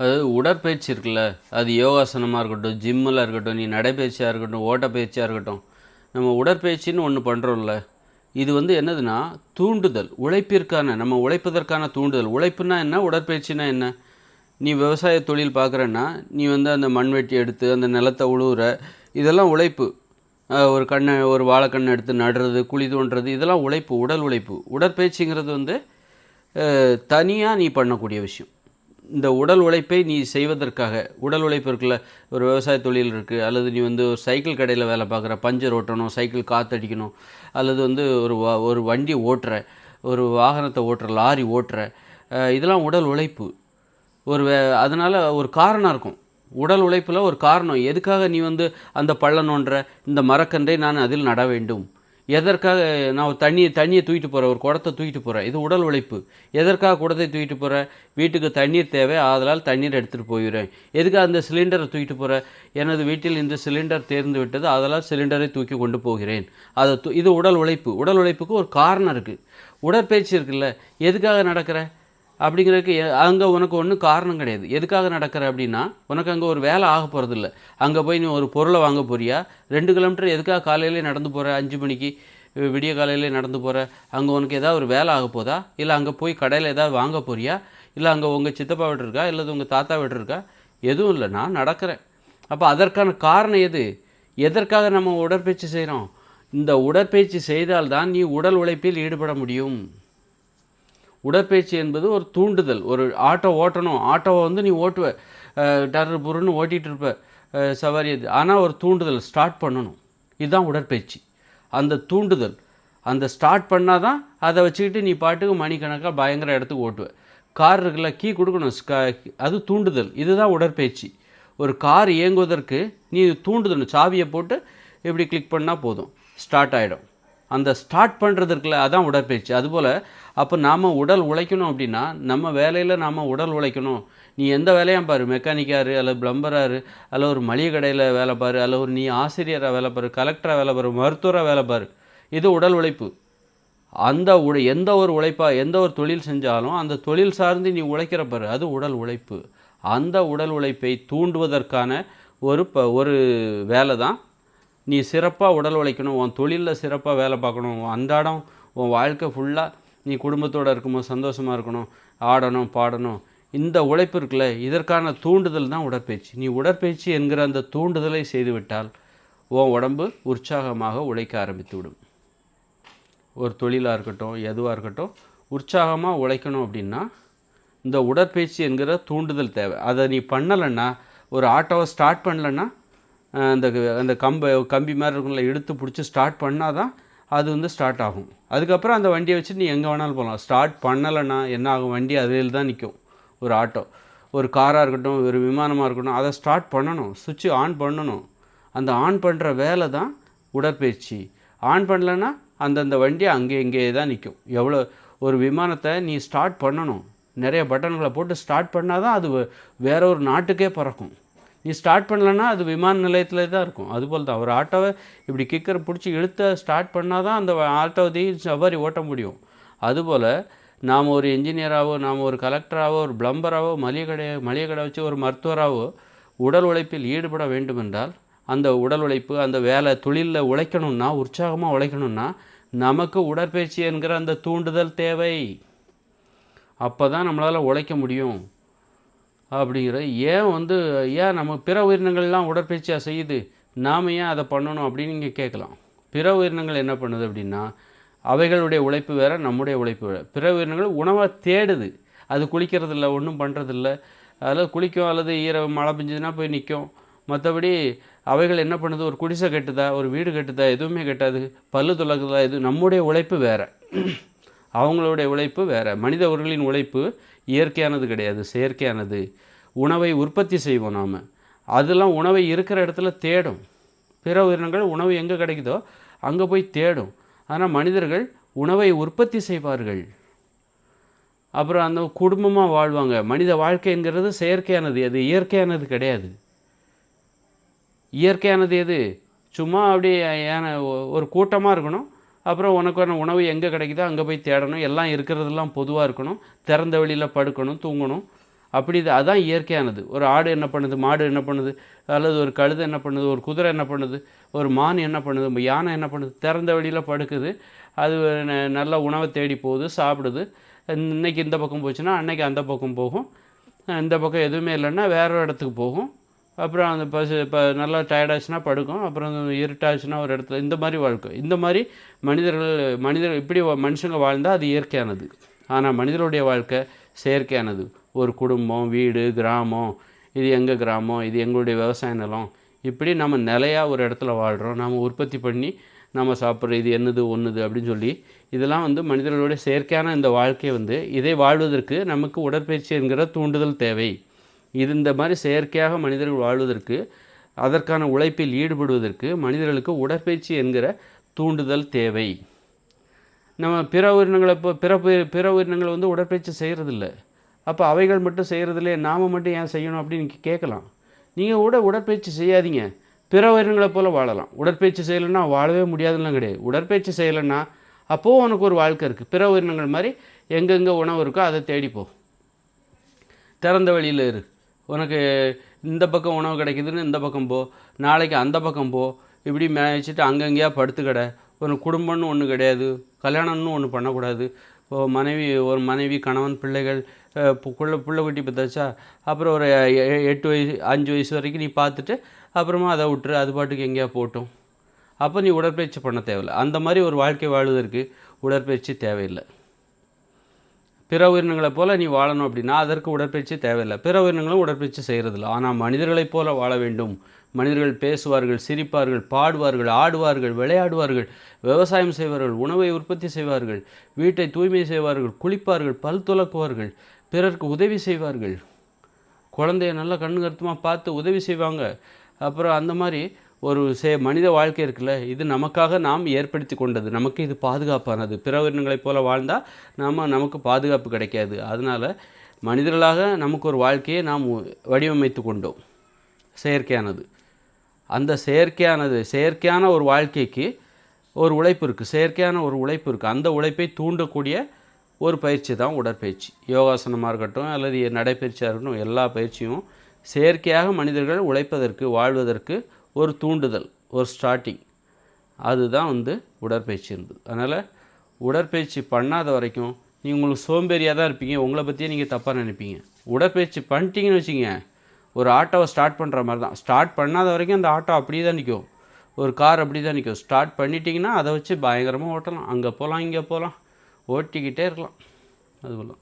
அதாவது உடற்பயிற்சி இருக்குல்ல அது யோகாசனமாக இருக்கட்டும் ஜிம்மில் இருக்கட்டும் நீ நடைப்பயிற்சியாக இருக்கட்டும் ஓட்டப்பயிற்சியாக இருக்கட்டும் நம்ம உடற்பயிற்சின்னு ஒன்று பண்ணுறோம்ல இது வந்து என்னதுன்னா தூண்டுதல் உழைப்பிற்கான நம்ம உழைப்பதற்கான தூண்டுதல். உழைப்புனா என்ன உடற்பயிற்சினா என்ன? நீ விவசாய தொழில் பார்க்குறன்னா நீ வந்து அந்த மண்வெட்டி எடுத்து அந்த நிலத்தை உழுவுற இதெல்லாம் உழைப்பு. ஒரு கண்ணை ஒரு வாழைக்கண்ணை எடுத்து நடுறது குழி தோன்றது இதெல்லாம் உழைப்பு உடல் உழைப்பு. உடற்பயிற்சிங்கிறது வந்து தனியாக நீ பண்ணக்கூடிய விஷயம். இந்த உடல் உழைப்பை நீ செய்வதற்காக உடல் உழைப்பு இருக்குல்ல ஒரு விவசாய தொழில் இருக்குது அல்லது நீ வந்து ஒரு சைக்கிள் கடையில் வேலை பார்க்குற பஞ்சர் ஓட்டணும் சைக்கிள் காற்றடிக்கணும் அல்லது வந்து ஒரு வ ஒரு வண்டி ஓட்டுற ஒரு வாகனத்தை ஓட்டுற லாரி ஓட்டுற இதெல்லாம் உடல் உழைப்பு. ஒரு அதனால் ஒரு காரணம் இருக்கும். உடல் உழைப்பில் ஒரு காரணம். எதுக்காக நீ வந்து அந்த பள்ளம் நோன்ற இந்த மரக்கன்றை நான் அதில் நட வேண்டும்? எதற்காக நான் தண்ணியை தண்ணியை தூக்கிட்டு போகிறேன் ஒரு குடத்தை தூக்கிட்டு போகிறேன் இது உடல் உழைப்பு. எதற்காக குடத்தை தூக்கிட்டு போகிறேன் வீட்டுக்கு தண்ணீர் தேவை ஆதலால் தண்ணீர் எடுத்துகிட்டு போயிடுறேன். எதுக்காக அந்த சிலிண்டரை தூக்கிட்டு போகிறேன் எனது வீட்டில் இந்த சிலிண்டர் தேர்ந்து விட்டது அதனால் சிலிண்டரை தூக்கி கொண்டு போகிறேன். அதை தூ இது உடல் உழைப்பு. உடல் உழைப்புக்கு ஒரு காரணம் இருக்குது உடற்பயிற்சி இருக்குல்ல எதுக்காக நடக்கிற? அப்படிங்கிறதுக்கு அங்கே உனக்கு ஒன்றும் காரணம் கிடையாது. எதுக்காக நடக்கிற அப்படின்னா உனக்கு அங்கே ஒரு வேலை ஆக போகிறதில்ல அங்கே போய் நீ ஒரு பொருளை வாங்க போறியா? ரெண்டு கிலோமீட்டர் எதுக்காக காலையிலே நடந்து போகிற அஞ்சு மணிக்கு விடிய காலையிலே நடந்து போகிற அங்கே உனக்கு ஏதாவது ஒரு வேலை ஆக போதா? இல்லை அங்கே போய் கடையில் ஏதாவது வாங்க போறியா? இல்லை அங்கே உங்கள் சித்தப்பா வீடு இருக்கா? இல்லை உங்கள் தாத்தா வீடு இருக்கா? எதுவும் இல்லை. நான் நடக்கிறேன். அப்போ அதற்கான காரணம் எது? எதற்காக நம்ம உடற்பயிற்சி செய்கிறோம் இந்த உடற்பயிற்சி செய்தால்தான் நீ உடல் உழைப்பில் ஈடுபட முடியும். உடற்பயிற்சி என்பது ஒரு தூண்டுதல் ஒரு ஆட்டோ ஓட்டணும். ஆட்டோவை வந்து நீ ஓட்டுவ. டர் டர்ரு புருன்னு ஓட்டிகிட்டு இருப்ப. சவாரி அது. ஆனால் ஒரு தூண்டுதல் ஸ்டார்ட் பண்ணணும். இதுதான் உடற்பயிற்சி. அந்த தூண்டுதல் அந்த ஸ்டார்ட் பண்ணால் தான் அதை வச்சுக்கிட்டு நீ பாட்டுக்கு மணிக்கணக்காக பயங்கர இடத்துக்கு ஓட்டுவ. கார் இருக்குல்ல கீ கொடுக்கணும். ஸ்க- அது தூண்டுதல். இதுதான் உடற்பயிற்சி. ஒரு கார் இயங்குவதற்கு நீ தூண்டுதல் சாவியை போட்டு இப்படி கிளிக் பண்ணால் போதும். ஸ்டார்ட் ஆகிடும் அந்த ஸ்டார்ட் பண்ணுறதுக்குல அதான் உடற்பயிற்சி. அதுபோல் அப்போ நாம் உடல் உழைக்கணும் அப்படின்னா நம்ம வேலையில் நாம் உடல் உழைக்கணும். நீ எந்த வேலையும் பாரு மெக்கானிக்காரு அல்லது பிளம்பராரு அல்ல ஒரு மளிகை கடையில் வேலை பாரு அல்ல ஒரு நீ ஆசிரியராக வேலை பாரு கலெக்டராக வேலை பாரு மருத்துவராக வேலை பாரு. இது உடல் உழைப்பு. அந்த உட எந்த ஒரு உழைப்பாக எந்த ஒரு தொழில் செஞ்சாலும் அந்த தொழில் சார்ந்து நீ உழைக்கிற பாரு அது உடல் உழைப்பு. அந்த உடல் உழைப்பை தூண்டுவதற்கான ஒரு ப ஒரு வேலை தான் நீ சிறப்பாக உடல் உழைக்கணும் உன் தொழிலில் சிறப்பாக வேலை பார்க்கணும் உன் அன்றாடம் உன் வாழ்க்கை ஃபுல்லாக நீ குடும்பத்தோடு இருக்கும்போது சந்தோஷமாக இருக்கணும் ஆடணும் பாடணும். இந்த உழைப்பு இருக்குல்ல இதற்கான தூண்டுதல் தான் உடற்பயிற்சி. நீ உடற்பயிற்சி என்கிற அந்த தூண்டுதலை செய்துவிட்டால் உன் உடம்பு உற்சாகமாக உழைக்க ஆரம்பித்து விடும் ஒரு தொழிலாக இருக்கட்டும் எதுவாக இருக்கட்டும் உற்சாகமாக உழைக்கணும் அப்படின்னா இந்த உடற்பயிற்சி என்கிற தூண்டுதல் தேவை. அதை நீ பண்ணலைன்னா ஒரு ஆட்டோவை ஸ்டார்ட் பண்ணலைன்னா அந்த அந்த கம்பை கம்பி மாதிரி இருக்கும்ல எடுத்து பிடிச்சி ஸ்டார்ட் பண்ணால் தான் அது வந்து ஸ்டார்ட் ஆகும். அதுக்கப்புறம் அந்த வண்டியை வச்சு நீ எங்கே வேணாலும் போகலாம் ஸ்டார்ட் பண்ணலைன்னா என்ன ஆகும்? வண்டி அதில் தான் நிற்கும். ஒரு ஆட்டோ ஒரு காராக இருக்கட்டும் ஒரு விமானமாக இருக்கட்டும் அதை ஸ்டார்ட் பண்ணணும். சுவிட்சு ஆன் பண்ணணும். அந்த ஆன் பண்ணுற வேலை தான் உடற்பயிற்சி. ஆன் பண்ணலைன்னா அந்தந்த வண்டி அங்கே இங்கேயே தான் நிற்கும். எவ்வளோ ஒரு விமானத்தை நீ ஸ்டார்ட் பண்ணணும். நிறைய பட்டன்களை போட்டு ஸ்டார்ட் பண்ணால் தான் அது வேற ஒரு நாட்டுக்கே பறக்கும். நீ ஸ்டார்ட் பண்ணலன்னா அது விமான நிலையத்தில் தான் இருக்கும். அதுபோல் தான். ஒரு ஆட்டோவை இப்படி கிக்கரை பிடிச்சி இழுத்த ஸ்டார்ட் பண்ணால் தான் அந்த ஆட்டோவை சவாரி ஓட்ட முடியும். அதுபோல் நாம் ஒரு இன்ஜினியராகவோ நாம் ஒரு கலெக்டராகவோ ஒரு பிளம்பராகவோ மளிகை கடை மளிகை கடை வச்சு ஒரு மருத்துவராகவோ உடல் உழைப்பில் ஈடுபட வேண்டுமென்றால் அந்த உடல் உழைப்பு அந்த வேலை தொழிலில் உழைக்கணும்னா உற்சாகமாக உழைக்கணும்னா நமக்கு உடற்பயிற்சி என்கிற அந்த தூண்டுதல் தேவை. அப்போ தான் நம்மளால் உழைக்க முடியும். அப்படிங்கிற ஏன் வந்து ஏன் நம்ம பிற உயிரினங்கள்லாம் உடற்பயிற்சியாக செய்யுது? நாம் ஏன் அதை பண்ணணும் அப்படின்னு நீங்கள் கேட்கலாம். பிற உயிரினங்கள் என்ன பண்ணுது அப்படின்னா அவைகளுடைய உழைப்பு வேறு நம்முடைய உழைப்பு வேறு. பிற உயிரினங்கள் உணவை தேடுது. அது குளிக்கிறதில்ல ஒன்றும் பண்ணுறதில்ல அதில் குளிக்கும் அல்லது ஈர மழை பெஞ்சதுன்னா போய் நிற்கும் மற்றபடி அவைகள் என்ன பண்ணுது? ஒரு குடிசை கட்டுதா? ஒரு வீடு கட்டுதா? எதுவுமே கட்டாது. பல்லு துலக்குதா? இது நம்முடைய உழைப்பு வேறு. அவங்களுடைய உழைப்பு வேறு. மனித உழைப்பு இயற்கையானது கிடையாது செயற்கையானது. உணவை உற்பத்தி செய்வோம் நாம். அதெல்லாம் உணவை இருக்கிற இடத்துல தேடும். பிற உயிரினங்கள் உணவு எங்கே கிடைக்குதோ அங்கே போய் தேடும். ஆனால் மனிதர்கள் உணவை உற்பத்தி செய்வார்கள். அப்புறம் அந்த குடும்பமாக வாழ்வாங்க. மனித வாழ்க்கைங்கிறது செயற்கையானது அது இயற்கையானது கிடையாது. இயற்கையானது எது? சும்மா அப்படியே ஒரு கூட்டமாக இருக்கணும். அப்புறம் உனக்கான உணவு எங்கே கிடைக்குதோ அங்கே போய் தேடணும். எல்லாம் இருக்கிறதெல்லாம் பொதுவாக இருக்கணும். திறந்த வெளியில் படுக்கணும் தூங்கணும். அப்படி இது அதான் இயற்கையானது. ஒரு ஆடு என்ன பண்ணுது? மாடு என்ன பண்ணுது? அல்லது ஒரு கழுதை என்ன பண்ணுது? ஒரு குதிரை என்ன பண்ணுது? ஒரு மான் என்ன பண்ணுது? யானை என்ன பண்ணுது? திறந்த வெளியில் படுக்குது. அது ந- நல்ல உணவை தேடி போகுது சாப்பிடுது. இன்னைக்கு இந்த பக்கம் போச்சுன்னா அன்னைக்கு அந்த பக்கம் போகும். இந்த பக்கம் எதுவுமே இல்லைன்னா வேறு இடத்துக்கு போகும். அப்புறம் அந்த பசு இப்போ நல்லா டயர்டாச்சுன்னா படுக்கும். அப்புறம் இருட்டாச்சுன்னா ஒரு இடத்துல இந்த மாதிரி வாழ்க்கை. இந்த மாதிரி மனிதர்கள் மனிதர் இப்படி வா- மனுஷங்க வாழ்ந்தால் அது இயற்கையானது. ஆனால் மனிதருடைய வாழ்க்கை செயற்கையானது. ஒரு குடும்பம் வீடு கிராமம் இது எங்கள் கிராமம் இது எங்களுடைய விவசாய நிலம். இப்படி நம்ம நிலையாக ஒரு இடத்துல வாழ்கிறோம் நாம் உற்பத்தி பண்ணி நம்ம சாப்பிட்ற இது என்னது ஒன்றுது அப்படின்னு சொல்லி இதெல்லாம் வந்து மனிதர்களுடைய செயற்கையான இந்த வாழ்க்கை வந்து இதை வாழ்வதற்கு நமக்கு உடற்பயிற்சி என்கிற தூண்டுதல் தேவை. இது இந்த மாதிரி செயற்கையாக மனிதர்கள் வாழ்வதற்கு அதற்கான உழைப்பில் ஈடுபடுவதற்கு மனிதர்களுக்கு உடற்பயிற்சி என்கிற தூண்டுதல் தேவை. நம்ம பிற உயிரினங்களை இப்போ பிற பிற உயிரினங்களை வந்து உடற்பயிற்சி செய்கிறதில்ல அப்போ அவைகள் மட்டும் செய்கிறதில்ல நாம் மட்டும் ஏன் செய்யணும் அப்படின்னு கேட்கலாம். நீங்கள் கூட உடற்பயிற்சி செய்யாதீங்க. பிற உயிரினங்களை போல் வாழலாம். உடற்பயிற்சி செய்யலைன்னா வாழவே முடியாதுலாம் கிடையாது. உடற்பயிற்சி செய்யலைன்னா அப்போது உனக்கு ஒரு வாழ்க்கை இருக்குது பிற உயிரினங்கள் மாதிரி எங்கெங்கே உணவு இருக்கோ அதை தேடிப்போ திறந்த வழியில் இரு. உனக்கு இந்த பக்கம் உணவு கிடைக்குதுன்னு இந்த பக்கம் போ நாளைக்கு அந்த பக்கம் போ இப்படி மேய்ச்சிட்டு அங்கங்கேயா படுத்துக்கடை. உனக்கு குடும்பம்னு ஒன்று கிடையாது கல்யாணம்னு ஒன்று பண்ணக்கூடாது. இப்போ மனைவி ஒரு மனைவி கணவன் பிள்ளைகள் குள்ள பிள்ளை புள்ள புள்ள குட்டி பத்தாச்சா அப்புறம் ஒரு எட்டு வயசு அஞ்சு வயசு வரைக்கும் நீ பார்த்துட்டு அப்புறமா அதை விட்டுரு அது பாட்டுக்கு எங்கேயா போட்டோம் அப்போ நீ உடற்பயிற்சி பண்ண தேவையில்லை. அந்த மாதிரி ஒரு வாழ்க்கை வாழ்வதற்கு உடற்பயிற்சி தேவையில்லை. பிற உயிரினங்களைப் போல நீ வாழணும் அப்படின்னா அதற்கு உடற்பயிற்சி தேவையில்லை. பிற உயிரினங்களும் உடற்பயிற்சி செய்கிறதில்ல ஆனால் மனிதர்களைப் போல வாழ வேண்டும். மனிதர்கள் பேசுவார்கள் சிரிப்பார்கள் பாடுவார்கள் ஆடுவார்கள் விளையாடுவார்கள் விவசாயம் செய்வார்கள் உணவை உற்பத்தி செய்வார்கள் வீட்டை தூய்மை செய்வார்கள் குளிப்பார்கள் பல் துலக்குவார்கள் பிறருக்கு உதவி செய்வார்கள். குழந்தைய நல்லா கண்ணு கருத்துமாக பார்த்து உதவி செய்வாங்க. அப்புறம் அந்த மாதிரி ஒரு சே மனித வாழ்க்கை இருக்குல்ல இது நமக்காக நாம் ஏற்படுத்தி கொண்டது. நமக்கு இது பாதுகாப்பானது. பிற உயிரினங்களைப் போல வாழ்ந்தால் நாம் நமக்கு பாதுகாப்பு கிடைக்காது. அதனால் மனிதர்களாக நமக்கு ஒரு வாழ்க்கையை நாம் வடிவமைத்து கொண்டோம். செயற்கையானது. அந்த செயற்கையானது செயற்கையான ஒரு வாழ்க்கைக்கு ஒரு உழைப்பு இருக்குது செயற்கையான ஒரு உழைப்பு இருக்குது அந்த உழைப்பை தூண்டக்கூடிய ஒரு பயிற்சி தான் உடற்பயிற்சி. யோகாசனமாக இருக்கட்டும் அல்லது நடைப்பயிற்சியாக இருக்கட்டும் எல்லா பயிற்சியும் செயற்கையாக மனிதர்கள் உழைப்பதற்கு வாழ்வதற்கு ஒரு தூண்டுதல் ஒரு ஸ்டார்டிங் அதுதான் வந்து உடற்பயிற்சி இருந்தது அதனால் உடற்பயிற்சி பண்ணாத வரைக்கும் நீங்கள் உங்களுக்கு சோம்பேறியாக தான் இருப்பீங்க. உங்களை பற்றியே நீங்கள் தப்பாக நினைப்பீங்க. உடற்பயிற்சி பண்ணிட்டீங்கன்னு வச்சுங்க ஒரு ஆட்டோவை ஸ்டார்ட் பண்ணுற மாதிரி தான். ஸ்டார்ட் பண்ணாத வரைக்கும் அந்த ஆட்டோ அப்படியே தான் நிற்கும் ஒரு கார் அப்படி தான் நிற்கும் ஸ்டார்ட் பண்ணிட்டீங்கன்னா அதை வச்சு பயங்கரமாக ஓட்டலாம். அங்கே போகலாம் இங்கே போகலாம் ஓட்டிக்கிட்டே இருக்கலாம். அது போல